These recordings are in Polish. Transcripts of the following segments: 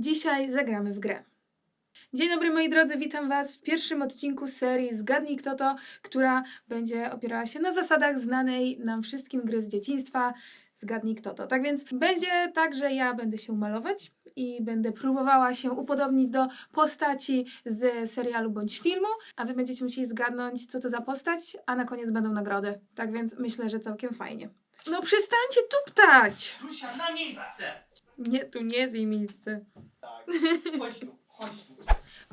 Dzisiaj zagramy w grę. Dzień dobry moi drodzy, witam Was w pierwszym odcinku serii Zgadnij kto to, która będzie opierała się na zasadach znanej nam wszystkim gry z dzieciństwa. Zgadnij kto to. Tak więc będzie tak, że ja będę się malować i będę próbowała się upodobnić do postaci z serialu bądź filmu, a Wy będziecie musieli zgadnąć, co to za postać, a na koniec będą nagrody. Tak więc myślę, że całkiem fajnie. No przestańcie tuptać! Rusia, na miejsce! Nie, tu nie jest jej miejsce. Tak. Chodź tu, chodź tu.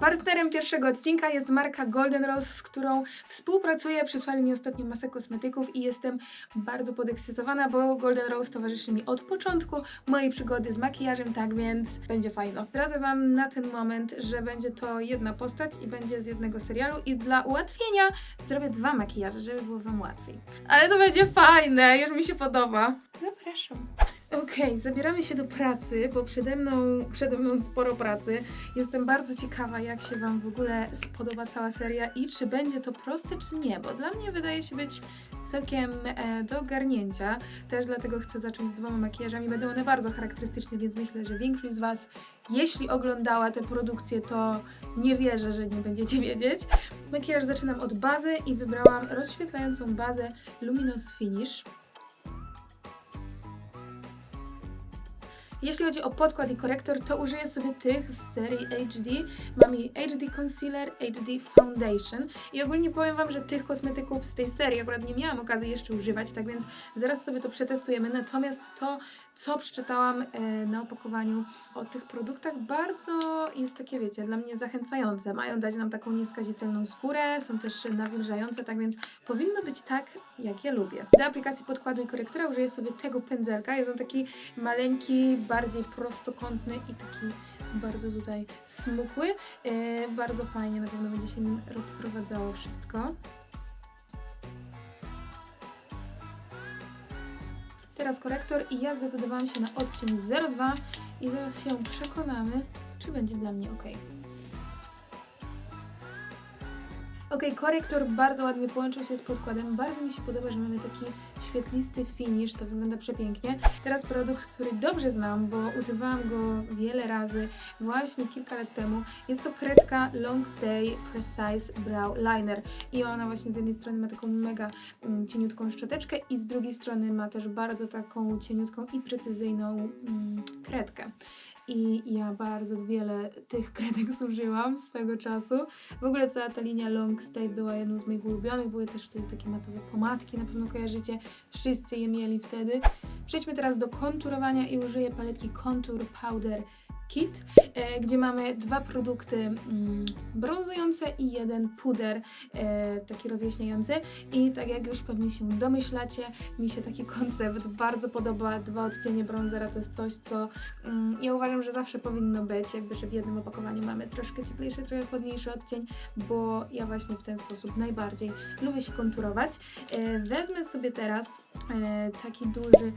Partnerem pierwszego odcinka jest marka Golden Rose, z którą współpracuję. Przysłali mi ostatnio masę kosmetyków i jestem bardzo podekscytowana, bo Golden Rose towarzyszy mi od początku mojej przygody z makijażem, tak więc będzie fajno. Radzę Wam na ten moment, że będzie to jedna postać i będzie z jednego serialu i dla ułatwienia zrobię dwa makijaże, żeby było Wam łatwiej. Ale to będzie fajne, już mi się podoba. Zapraszam. Okej, zabieramy się do pracy, bo przede mną, przede mną sporo pracy. Jestem bardzo ciekawa, jak się Wam w ogóle spodoba cała seria i czy będzie to proste, czy nie, bo dla mnie wydaje się być całkiem e, do ogarnięcia. Też dlatego chcę zacząć z dwoma makijażami. Będą one bardzo charakterystyczne, więc myślę, że większość z Was, jeśli oglądała te produkcje, to nie wierzę, że nie będziecie wiedzieć. Makijaż zaczynam od bazy i wybrałam rozświetlającą bazę Luminous Finish. Jeśli chodzi o podkład i korektor, to użyję sobie tych z serii HD. Mam jej HD Concealer, HD Foundation i ogólnie powiem Wam, że tych kosmetyków z tej serii akurat nie miałam okazji jeszcze używać, tak więc zaraz sobie to przetestujemy. Natomiast to, co przeczytałam e, na opakowaniu o tych produktach, bardzo jest takie, wiecie, dla mnie zachęcające. Mają dać nam taką nieskazitelną skórę, są też nawilżające, tak więc powinno być tak, jak ja lubię. Do aplikacji podkładu i korektora użyję sobie tego pędzelka. Jest on taki maleńki, bardziej prostokątny i taki bardzo tutaj smukły. E, bardzo fajnie, na pewno będzie się nim rozprowadzało wszystko. Teraz korektor i ja zdecydowałam się na odcień 02 i zaraz się przekonamy, czy będzie dla mnie ok. Ok, korektor bardzo ładnie połączył się z podkładem. Bardzo mi się podoba, że mamy taki świetlisty finish, to wygląda przepięknie. Teraz produkt, który dobrze znam, bo używałam go wiele razy właśnie kilka lat temu. Jest to kredka Long Stay Precise Brow Liner i ona właśnie z jednej strony ma taką mega mm, cieniutką szczoteczkę i z drugiej strony ma też bardzo taką cieniutką i precyzyjną mm, kredkę. I ja bardzo wiele tych kredek zużyłam swego czasu. W ogóle cała ta linia Long Stay była jedną z moich ulubionych. Były też wtedy takie matowe pomadki, na pewno kojarzycie. Wszyscy je mieli wtedy. Przejdźmy teraz do konturowania i użyję paletki Contour Powder Kit, e, gdzie mamy dwa produkty mm, brązujące i jeden puder e, taki rozjaśniający. I tak jak już pewnie się domyślacie, mi się taki koncept bardzo podoba. Dwa odcienie brązera to jest coś, co mm, ja uważam, że zawsze powinno być, jakby, że w jednym opakowaniu mamy troszkę cieplejszy, trochę chłodniejszy odcień, bo ja właśnie w ten sposób najbardziej lubię się konturować. E, wezmę sobie teraz taki duży,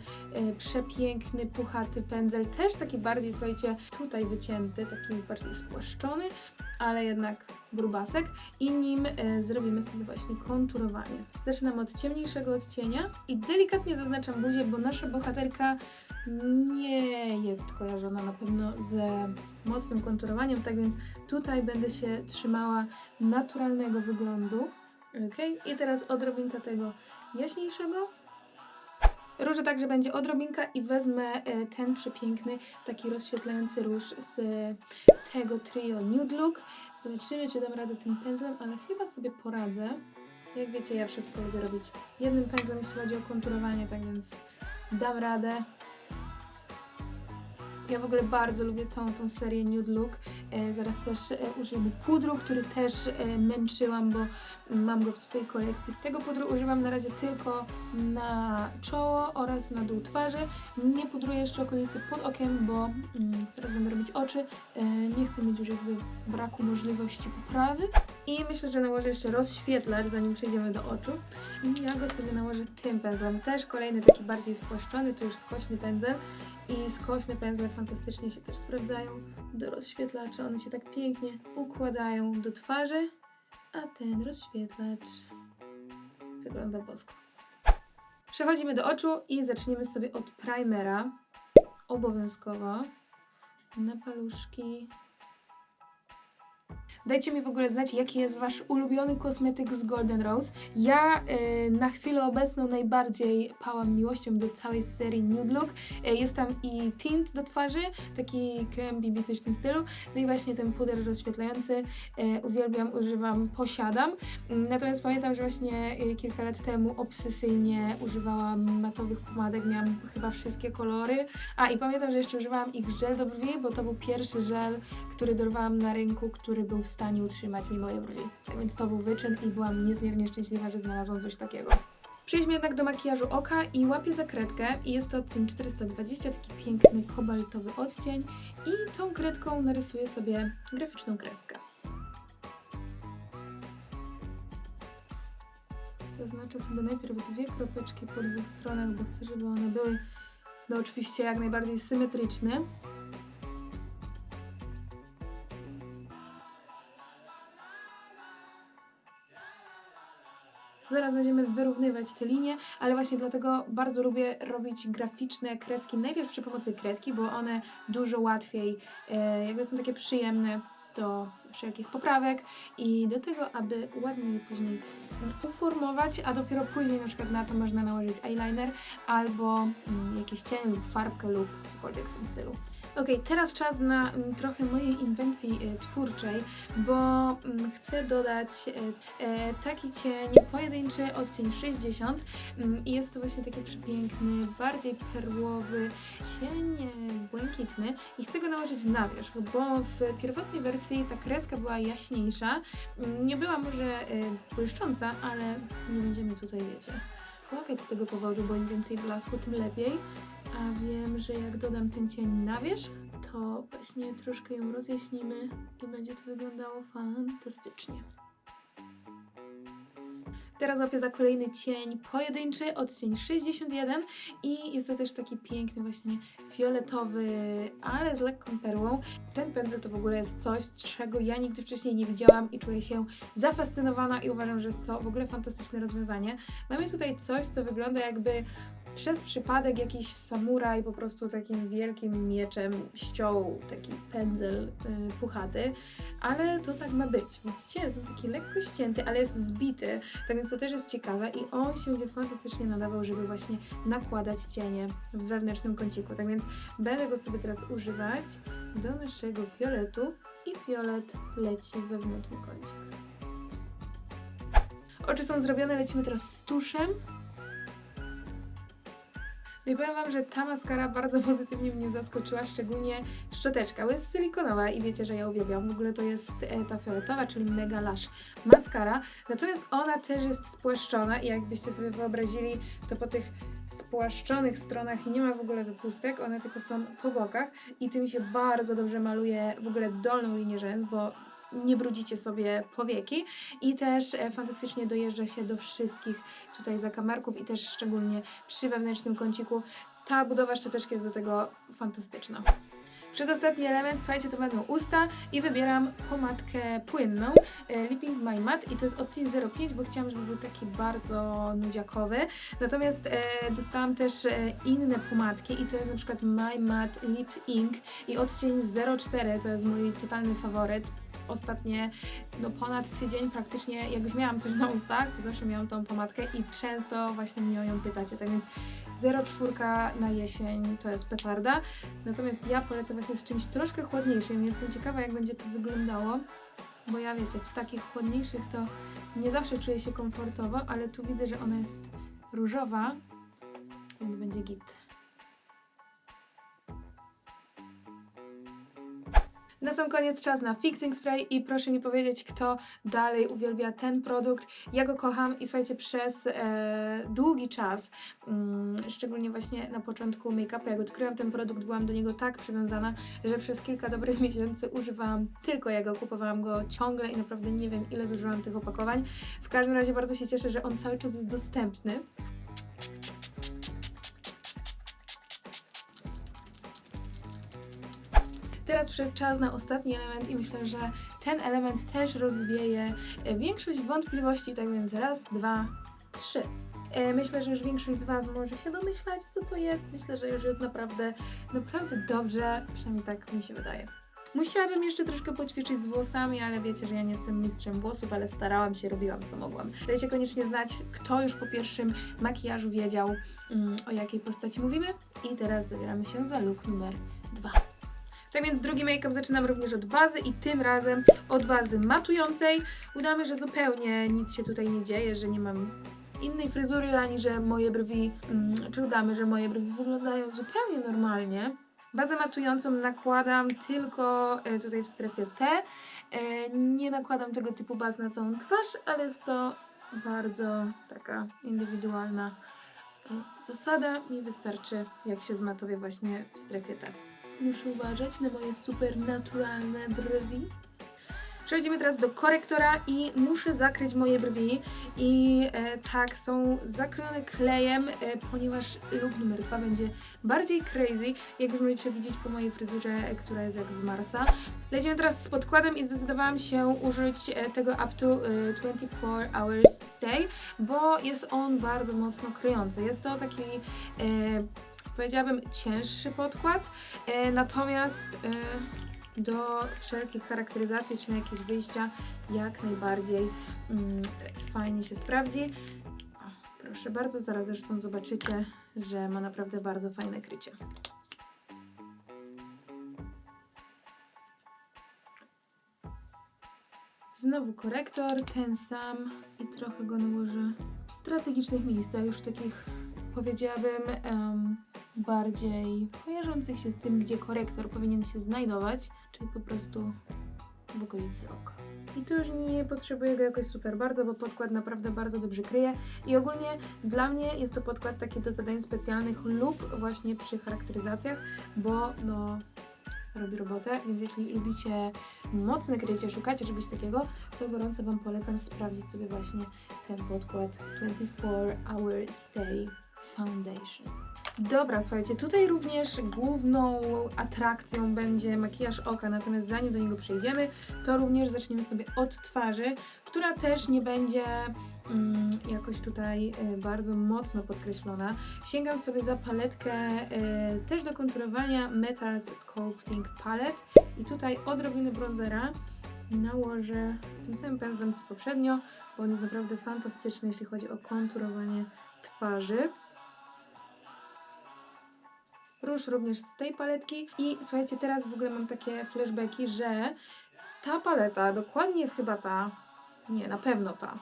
przepiękny, puchaty pędzel, też taki bardziej, słuchajcie, tutaj wycięty, taki bardziej spłaszczony, ale jednak grubasek i nim e, zrobimy sobie właśnie konturowanie. Zaczynam od ciemniejszego odcienia i delikatnie zaznaczam buzię, bo nasza bohaterka nie jest kojarzona na pewno z mocnym konturowaniem, tak więc tutaj będę się trzymała naturalnego wyglądu. Ok, i teraz odrobinka tego jaśniejszego. Różę także będzie odrobinka i wezmę e, ten przepiękny, taki rozświetlający róż z tego trio Nude Look. Zobaczymy, czy dam radę tym pędzlem, ale chyba sobie poradzę. Jak wiecie, ja wszystko lubię robić jednym pędzlem, jeśli chodzi o konturowanie, tak więc dam radę. Ja w ogóle bardzo lubię całą tą serię Nude Look. E, zaraz też e, pudru, który też e, męczyłam, bo mam go w swojej kolekcji. Tego pudru używam na razie tylko na czoło oraz na dół twarzy. Nie pudruję jeszcze okolicy pod okiem, bo mm, teraz będę robić oczy. E, nie chcę mieć już jakby braku możliwości poprawy. I myślę, że nałożę jeszcze rozświetlacz, zanim przejdziemy do oczu. I ja go sobie nałożę tym pędzlem. Też kolejny taki bardziej spłaszczony, to już skośny pędzel. I skośne pędzle fantastycznie się też sprawdzają do rozświetlacza. One się tak pięknie układają do twarzy, a ten rozświetlacz wygląda bosko. Przechodzimy do oczu i zaczniemy sobie od primera. Obowiązkowo. na paluszki. Dajcie mi w ogóle znać, jaki jest Wasz ulubiony kosmetyk z Golden Rose. Ja y, na chwilę obecną najbardziej pałam miłością do całej serii Nude Look. Y, jest tam i tint do twarzy, taki krem BB, coś w tym stylu. No i właśnie ten puder rozświetlający. Y, uwielbiam, używam, posiadam. Mm, Natomiast pamiętam, że właśnie y, kilka lat temu obsesyjnie używałam matowych pomadek, miałam chyba wszystkie kolory. A i pamiętam, że jeszcze używałam ich żel do brwi, bo to był pierwszy żel, który dorwałam na rynku, który był w stanie utrzymać mi moje brwi. Tak więc to był wyczyn i byłam niezmiernie szczęśliwa, że znalazłam coś takiego. Przejdźmy jednak do makijażu oka i łapię za kredkę i jest to odcień 420, taki piękny kobaltowy odcień i tą kredką narysuję sobie graficzną kreskę. Zaznaczę sobie najpierw dwie kropeczki po dwóch stronach, bo chcę, żeby one były no oczywiście jak najbardziej symetryczne. Zaraz będziemy wyrównywać te linie, ale właśnie dlatego bardzo lubię robić graficzne kreski najpierw przy pomocy kredki, bo one dużo łatwiej, e, jakby są takie przyjemne do wszelkich poprawek i do tego, aby ładnie je później uformować, a dopiero później na przykład na to można nałożyć eyeliner albo mm, jakieś cień lub farbkę lub cokolwiek w tym stylu. Ok, teraz czas na mm, trochę mojej inwencji e, twórczej, bo mm, chcę dodać e, e, taki cień pojedynczy, odcień 60 mm, jest to właśnie taki przepiękny, bardziej perłowy cień błękitny. I chcę go nałożyć na wierzch, bo w pierwotnej wersji ta kreska była jaśniejsza, nie była może błyszcząca, ale nie będziemy tutaj, wiecie, płakać z tego powodu, bo im więcej blasku, tym lepiej. A wiem, że jak dodam ten cień na wierzch, to właśnie troszkę ją rozjaśnimy i będzie to wyglądało fantastycznie. Teraz łapię za kolejny cień pojedynczy, odcień 61 i jest to też taki piękny właśnie fioletowy, ale z lekką perłą. Ten pędzel to w ogóle jest coś, czego ja nigdy wcześniej nie widziałam i czuję się zafascynowana i uważam, że jest to w ogóle fantastyczne rozwiązanie. Mamy tutaj coś, co wygląda jakby przez przypadek jakiś samuraj po prostu takim wielkim mieczem ściął taki pędzel y, puchaty, ale to tak ma być. Widzicie, jest taki lekko ścięty, ale jest zbity, tak więc to też jest ciekawe i on się będzie fantastycznie nadawał, żeby właśnie nakładać cienie w wewnętrznym kąciku. Tak więc będę go sobie teraz używać do naszego fioletu i fiolet leci w wewnętrzny kącik. Oczy są zrobione, lecimy teraz z tuszem. No i powiem Wam, że ta maskara bardzo pozytywnie mnie zaskoczyła, szczególnie szczoteczka, bo jest silikonowa i wiecie, że ja uwielbiam. W ogóle to jest e, ta fioletowa, czyli Mega Lash maskara. Natomiast ona też jest spłaszczona i jakbyście sobie wyobrazili, to po tych spłaszczonych stronach nie ma w ogóle wypustek, one tylko są po bokach i tym się bardzo dobrze maluje w ogóle dolną linię rzęs, bo nie brudzicie sobie powieki i też e, fantastycznie dojeżdża się do wszystkich tutaj zakamarków i też szczególnie przy wewnętrznym kąciku. Ta budowa szczoteczki jest do tego fantastyczna. Przedostatni element, słuchajcie, to będą usta i wybieram pomadkę płynną e, Lipping My Matte i to jest odcień 05, bo chciałam, żeby był taki bardzo nudziakowy. Natomiast e, dostałam też e, inne pomadki i to jest na przykład My Matte Lip Ink i odcień 04, to jest mój totalny faworyt. Ostatnie, no ponad tydzień praktycznie, jak już miałam coś na ustach, to zawsze miałam tą pomadkę i często właśnie mnie o ją pytacie, tak więc 04 na jesień to jest petarda. Natomiast ja polecę właśnie z czymś troszkę chłodniejszym. Jestem ciekawa, jak będzie to wyglądało, bo ja wiecie, w takich chłodniejszych to nie zawsze czuję się komfortowo, ale tu widzę, że ona jest różowa, więc będzie git. Na sam koniec czas na fixing spray i proszę mi powiedzieć, kto dalej uwielbia ten produkt. Ja go kocham i słuchajcie, przez e, długi czas, mm, szczególnie właśnie na początku make-upu, jak odkryłam ten produkt, byłam do niego tak przywiązana, że przez kilka dobrych miesięcy używałam tylko jego, kupowałam go ciągle i naprawdę nie wiem, ile zużyłam tych opakowań. W każdym razie bardzo się cieszę, że on cały czas jest dostępny. Teraz przyszedł czas na ostatni element i myślę, że ten element też rozwieje e, większość wątpliwości, tak więc raz, dwa, trzy. E, myślę, że już większość z Was może się domyślać, co to jest. Myślę, że już jest naprawdę, naprawdę dobrze, przynajmniej tak mi się wydaje. Musiałabym jeszcze troszkę poćwiczyć z włosami, ale wiecie, że ja nie jestem mistrzem włosów, ale starałam się, robiłam co mogłam. Dajcie koniecznie znać, kto już po pierwszym makijażu wiedział, mm, o jakiej postaci mówimy. I teraz zabieramy się za look numer dwa. Tak więc drugi make-up zaczynam również od bazy i tym razem od bazy matującej. Udamy, że zupełnie nic się tutaj nie dzieje, że nie mam innej fryzury, ani że moje brwi, mm, czy udamy, że moje brwi wyglądają zupełnie normalnie. Bazę matującą nakładam tylko e, tutaj w strefie T. E, Nie nakładam tego typu baz na całą twarz, ale jest to bardzo taka indywidualna e, zasada. Mi wystarczy, jak się zmatowię właśnie w strefie T. Muszę uważać na moje super naturalne brwi. Przechodzimy teraz do korektora i muszę zakryć moje brwi. I e, tak, są zaklejone klejem, e, ponieważ look numer dwa będzie bardziej crazy, jak już możecie widzieć po mojej fryzurze, e, która jest jak z Marsa. Lecimy teraz z podkładem i zdecydowałam się użyć e, tego up to e, 24 hours stay, bo jest on bardzo mocno kryjący. Jest to taki... E, Powiedziałabym cięższy podkład, e, natomiast e, do wszelkich charakteryzacji czy na jakieś wyjścia jak najbardziej mm, fajnie się sprawdzi. O, proszę bardzo, zaraz zresztą zobaczycie, że ma naprawdę bardzo fajne krycie. Znowu korektor, ten sam i trochę go nałożę w strategicznych miejscach, już takich powiedziałabym em, bardziej kojarzących się z tym, gdzie korektor powinien się znajdować, czyli po prostu w okolicy oka. I tu już nie potrzebuję go jakoś super bardzo, bo podkład naprawdę bardzo dobrze kryje. I ogólnie dla mnie jest to podkład taki do zadań specjalnych lub właśnie przy charakteryzacjach, bo no robi robotę, więc jeśli lubicie mocne krycie, szukacie czegoś takiego, to gorąco Wam polecam sprawdzić sobie właśnie ten podkład. 24 Hour Stay Foundation. Dobra, słuchajcie, tutaj również główną atrakcją będzie makijaż oka, natomiast zanim do niego przejdziemy, to również zaczniemy sobie od twarzy, która też nie będzie mm, jakoś tutaj y, bardzo mocno podkreślona. Sięgam sobie za paletkę y, też do konturowania Metals Sculpting Palette i tutaj odrobinę bronzera nałożę tym samym pędzlem co poprzednio, bo on jest naprawdę fantastyczny, jeśli chodzi o konturowanie twarzy. Róż również z tej paletki. I słuchajcie, teraz w ogóle mam takie flashbacki, że ta paleta, dokładnie chyba ta, nie, na pewno ta,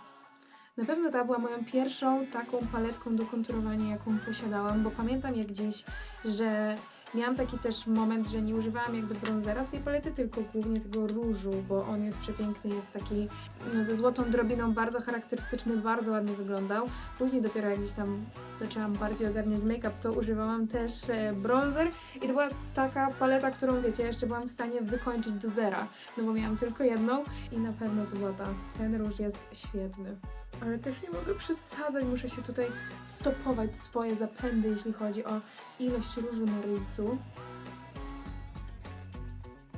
na pewno ta była moją pierwszą taką paletką do konturowania, jaką posiadałam, bo pamiętam jak gdzieś, że miałam taki też moment, że nie używałam jakby bronzera z tej palety, tylko głównie tego różu, bo on jest przepiękny, jest taki no, ze złotą drobiną, bardzo charakterystyczny, bardzo ładnie wyglądał. Później dopiero jak gdzieś tam zaczęłam bardziej ogarniać make-up, to używałam też e, bronzer i to była taka paleta, którą wiecie, jeszcze byłam w stanie wykończyć do zera, no bo miałam tylko jedną i na pewno to była ta. Ten róż jest świetny. Ale też nie mogę przesadzać, muszę się tutaj stopować swoje zapędy, jeśli chodzi o ilość różu na ryjcu.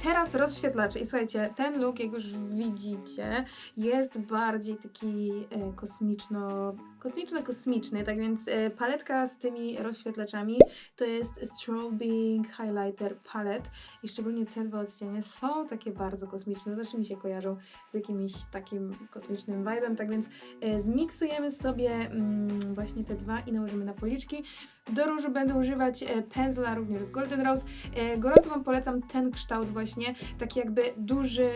Teraz rozświetlacze i słuchajcie, ten look, jak już widzicie, jest bardziej taki e, kosmiczno, kosmiczno-kosmiczny, tak więc e, paletka z tymi rozświetlaczami to jest Strobing Highlighter Palette i szczególnie te dwa odcienie są takie bardzo kosmiczne, zawsze mi się kojarzą z jakimś takim kosmicznym vibe'em, tak więc e, zmiksujemy sobie mm, właśnie te dwa i nałożymy na policzki. Do różu będę używać e, pędzla również z Golden Rose. Gorąco Wam polecam ten kształt właśnie, taki jakby duży,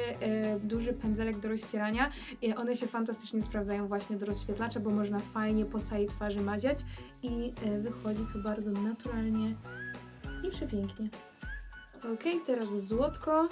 duży pędzelek do rozcierania. One się fantastycznie sprawdzają właśnie do rozświetlacza, bo można fajnie po całej twarzy maziać i e, wychodzi to bardzo naturalnie i przepięknie. Ok, teraz złotko.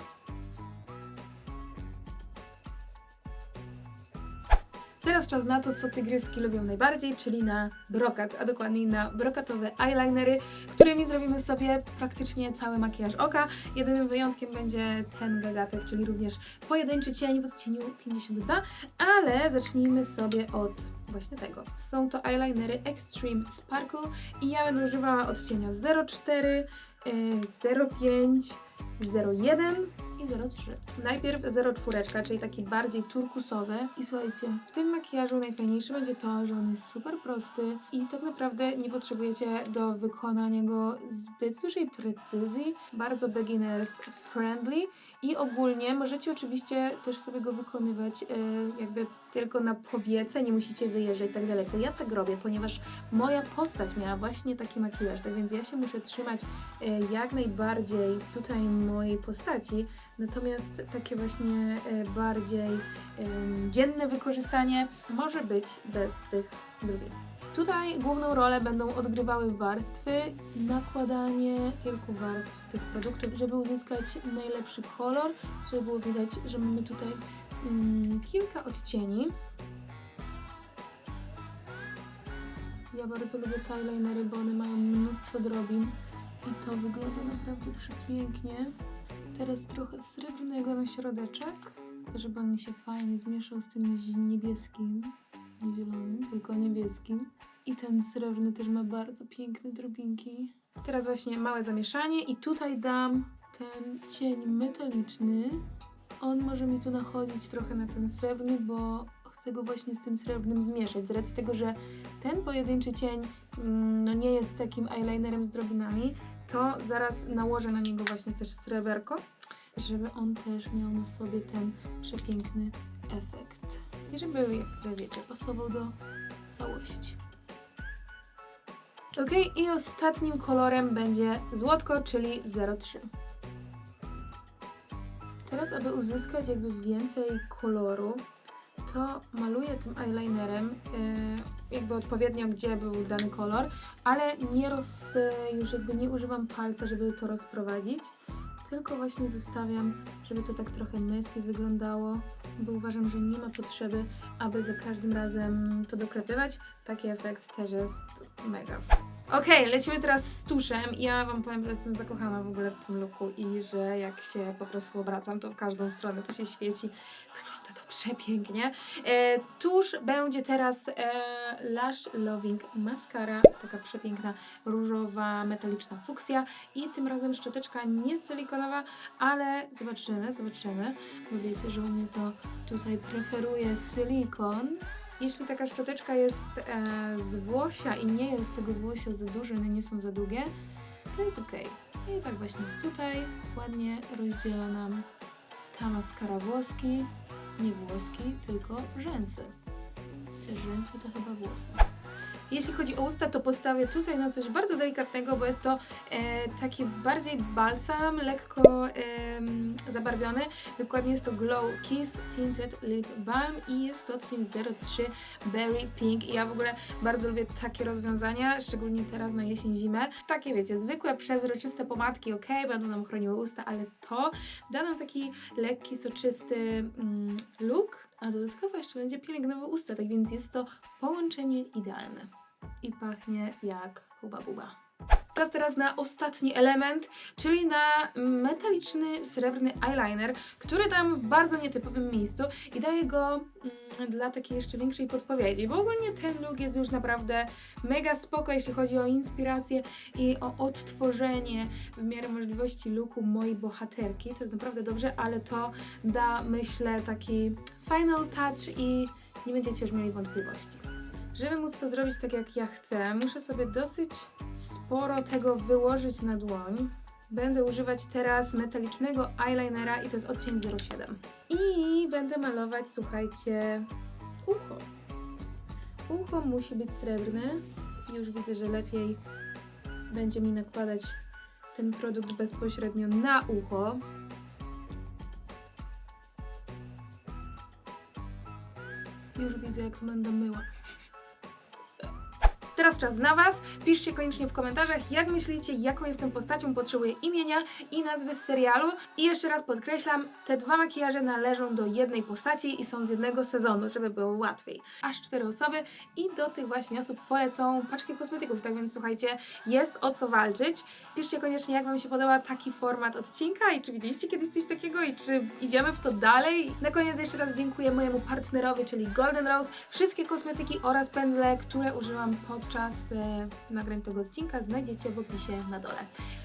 Teraz czas na to, co tygryski lubią najbardziej, czyli na brokat, a dokładniej na brokatowe eyelinery, którymi zrobimy sobie praktycznie cały makijaż oka. Jedynym wyjątkiem będzie ten gagatek, czyli również pojedynczy cień w odcieniu 52, ale zacznijmy sobie od właśnie tego. Są to eyelinery Extreme Sparkle i ja będę używała odcienia 04, y, 05, 01 i 03. Najpierw 04, czyli taki bardziej turkusowy. I słuchajcie, w tym makijażu najfajniejsze będzie to, że on jest super prosty i tak naprawdę nie potrzebujecie do wykonania go zbyt dużej precyzji. Bardzo beginners friendly i ogólnie możecie oczywiście też sobie go wykonywać e, jakby tylko na powiece, nie musicie wyjeżdżać tak daleko. Ja tak robię, ponieważ moja postać miała właśnie taki makijaż, tak więc ja się muszę trzymać e, jak najbardziej tutaj mojej postaci, natomiast takie właśnie e, bardziej dzienne wykorzystanie może być bez tych brwi. Tutaj główną rolę będą odgrywały warstwy, nakładanie kilku warstw tych produktów, żeby uzyskać najlepszy kolor, żeby było widać, że mamy tutaj mm, kilka odcieni. Ja bardzo lubię eyelinery, bo one mają mnóstwo drobin i to wygląda naprawdę przepięknie. Teraz trochę srebrnego na środeczek. Chcę, żeby on mi się fajnie zmieszał z tym niebieskim. Nie zielonym, tylko niebieskim. I ten srebrny też ma bardzo piękne drobinki. Teraz właśnie małe zamieszanie i tutaj dam ten cień metaliczny. On może mi tu nachodzić trochę na ten srebrny, bo chcę go właśnie z tym srebrnym zmieszać. Z racji tego, że ten pojedynczy cień mm, no nie jest takim eyelinerem z drobinami, to zaraz nałożę na niego właśnie też sreberko, żeby on też miał na sobie ten przepiękny efekt. I żeby, jakby wiecie, pasował do całości. Ok, i ostatnim kolorem będzie złotko, czyli 03. Teraz, aby uzyskać jakby więcej koloru, to maluję tym eyelinerem yy, jakby odpowiednio, gdzie był dany kolor, ale nie roz, już jakby nie używam palca, żeby to rozprowadzić, tylko właśnie zostawiam, żeby to tak trochę messy wyglądało, bo uważam, że nie ma potrzeby, aby za każdym razem to doklepywać. Taki efekt też jest mega. Okej, lecimy teraz z tuszem. Ja Wam powiem, że jestem zakochana w ogóle w tym looku i że jak się po prostu obracam, to w każdą stronę to się świeci. Wygląda to przepięknie. E, tusz będzie teraz e, Lash Loving Mascara, taka przepiękna różowa, metaliczna fuksja i tym razem szczoteczka nie silikonowa, ale zobaczymy, zobaczymy, bo wiecie, że u mnie to tutaj preferuję silikon. Jeśli taka szczoteczka jest e, z włosia i nie jest tego włosia za duże, one nie są za długie, to jest ok. I tak właśnie jest tutaj. Ładnie rozdziela nam ta maskara włoski. Nie włoski, tylko rzęsy. Chociaż rzęsy to chyba włosy. Jeśli chodzi o usta, to postawię tutaj na coś bardzo delikatnego, bo jest to e, taki bardziej balsam, lekko em, zabarwiony. Dokładnie jest to Glow Kiss Tinted Lip Balm i jest to odcień 03 Berry Pink. I ja w ogóle bardzo lubię takie rozwiązania, szczególnie teraz na jesień, zimę. Takie wiecie, zwykłe, przezroczyste pomadki, ok, będą nam chroniły usta, ale to da nam taki lekki, soczysty mm, look, a dodatkowo jeszcze będzie pielęgnował usta, tak więc jest to połączenie idealne. I pachnie jak huba buba. Czas teraz na ostatni element, czyli na metaliczny, srebrny eyeliner, który dam w bardzo nietypowym miejscu i daję go mm, dla takiej jeszcze większej podpowiedzi, bo ogólnie ten look jest już naprawdę mega spoko, jeśli chodzi o inspirację i o odtworzenie w miarę możliwości looku mojej bohaterki. To jest naprawdę dobrze, ale to da, myślę, taki final touch i nie będziecie już mieli wątpliwości. Żeby móc to zrobić tak jak ja chcę, muszę sobie dosyć sporo tego wyłożyć na dłoń. Będę używać teraz metalicznego eyelinera i to jest odcień 07. I będę malować, słuchajcie, ucho. Ucho musi być srebrne. Już widzę, że lepiej będzie mi nakładać ten produkt bezpośrednio na ucho. Już widzę, jak to będę myła. Teraz czas na Was. Piszcie koniecznie w komentarzach, jak myślicie, jaką jestem postacią, potrzebuję imienia i nazwy z serialu. I jeszcze raz podkreślam, te dwa makijaże należą do jednej postaci i są z jednego sezonu, żeby było łatwiej. Aż cztery osoby i do tych właśnie osób polecą paczki kosmetyków, tak więc słuchajcie, jest o co walczyć. Piszcie koniecznie, jak Wam się podoba taki format odcinka i czy widzieliście kiedyś coś takiego i czy idziemy w to dalej. Na koniec jeszcze raz dziękuję mojemu partnerowi, czyli Golden Rose, wszystkie kosmetyki oraz pędzle, które użyłam pod podczas e, nagrań tego odcinka znajdziecie w opisie na dole.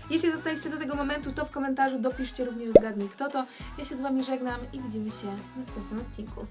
Jeśli zostaliście do tego momentu, to w komentarzu dopiszcie również zgadnij kto to. Ja się z Wami żegnam i widzimy się w następnym odcinku.